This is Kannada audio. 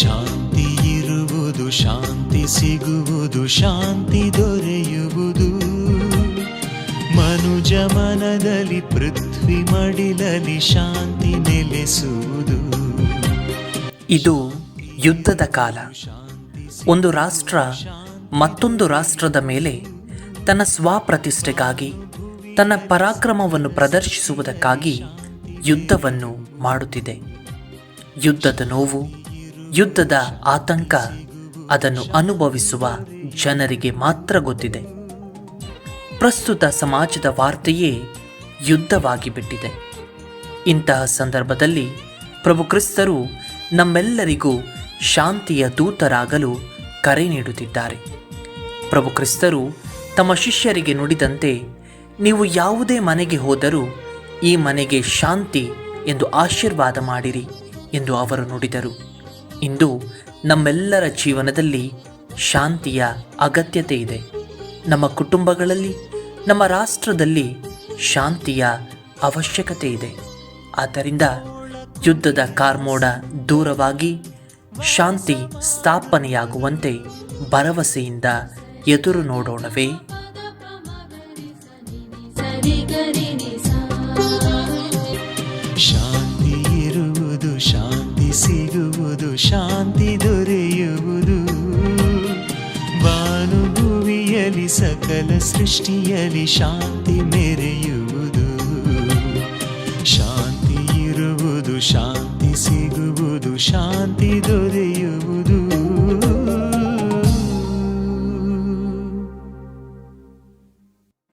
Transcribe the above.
ಶಾಂತಿ ಇರುವುದು, ಶಾಂತಿ ಸಿಗುವುದು, ಶಾಂತಿ ದೊರೆಯುವುದು. ಮನುಜ ಮನದಲ್ಲಿ, ಪೃಥ್ವಿ ಮಡಿಲಲ್ಲಿ ಶಾಂತಿ ನೆಲೆಸುವುದು. ಇದು ಯುದ್ಧದ ಕಾಲ. ಒಂದು ರಾಷ್ಟ್ರ ಮತ್ತೊಂದು ರಾಷ್ಟ್ರದ ಮೇಲೆ ತನ್ನ ಸ್ವಪ್ರತಿಷ್ಠೆಗಾಗಿ, ತನ್ನ ಪರಾಕ್ರಮವನ್ನು ಪ್ರದರ್ಶಿಸುವುದಕ್ಕಾಗಿ ಯುದ್ಧವನ್ನು ಮಾಡುತ್ತಿದೆ. ಯುದ್ಧದ ನೋವು ಯುದ್ಧದ ಆತಂಕ ಅದನ್ನು ಅನುಭವಿಸುವ ಜನರಿಗೆ ಮಾತ್ರ ಗೊತ್ತಿದೆ. ಪ್ರಸ್ತುತ ಸಮಾಜದ ವಾರ್ತೆಯೇ ಯುದ್ಧವಾಗಿ ಬಿಟ್ಟಿದೆ ಇಂತಹ ಸಂದರ್ಭದಲ್ಲಿ ಪ್ರಭು ಕ್ರಿಸ್ತರು ನಮ್ಮೆಲ್ಲರಿಗೂ ಶಾಂತಿಯ ದೂತರಾಗಲು ಕರೆ ನೀಡುತ್ತಿದ್ದಾರೆ. ಪ್ರಭು ಕ್ರಿಸ್ತರು ತಮ್ಮ ಶಿಷ್ಯರಿಗೆ ನುಡಿದಂತೆ, ನೀವು ಯಾವುದೇ ಮನೆಗೆ ಹೋದರೂ ಈ ಮನೆಗೆ ಶಾಂತಿ ಎಂದು ಆಶೀರ್ವಾದ ಮಾಡಿರಿ ಎಂದು ಅವರು ನುಡಿದರು. ಇಂದು ನಮ್ಮೆಲ್ಲರ ಜೀವನದಲ್ಲಿ ಶಾಂತಿಯ ಅಗತ್ಯತೆ ಇದೆ. ನಮ್ಮ ಕುಟುಂಬಗಳಲ್ಲಿ, ನಮ್ಮ ರಾಷ್ಟ್ರದಲ್ಲಿ ಶಾಂತಿಯ ಅವಶ್ಯಕತೆ ಇದೆ. ಆದ್ದರಿಂದ ಯುದ್ಧದ ಕಾರ್ಮೋಡ ದೂರವಾಗಿ ಶಾಂತಿ ಸ್ಥಾಪನೆಯಾಗುವಂತೆ ಭರವಸೆಯಿಂದ ಎದುರು ನೋಡೋಣವೇ. ಶಾಂತಿ ಶಾಂತಿ ದೊರೆಯುವುದು. ಭಾನುಭುವಿಯಲಿ ಸಕಲ ಸೃಷ್ಟಿಯಲ್ಲಿ ಶಾಂತಿ ಮೆರೆಯುವುದು. ಶಾಂತಿ ಇರುವುದು ಶಾಂತಿ ಸಿಗುವುದು ಶಾಂತಿ ದೊರೆಯುವುದು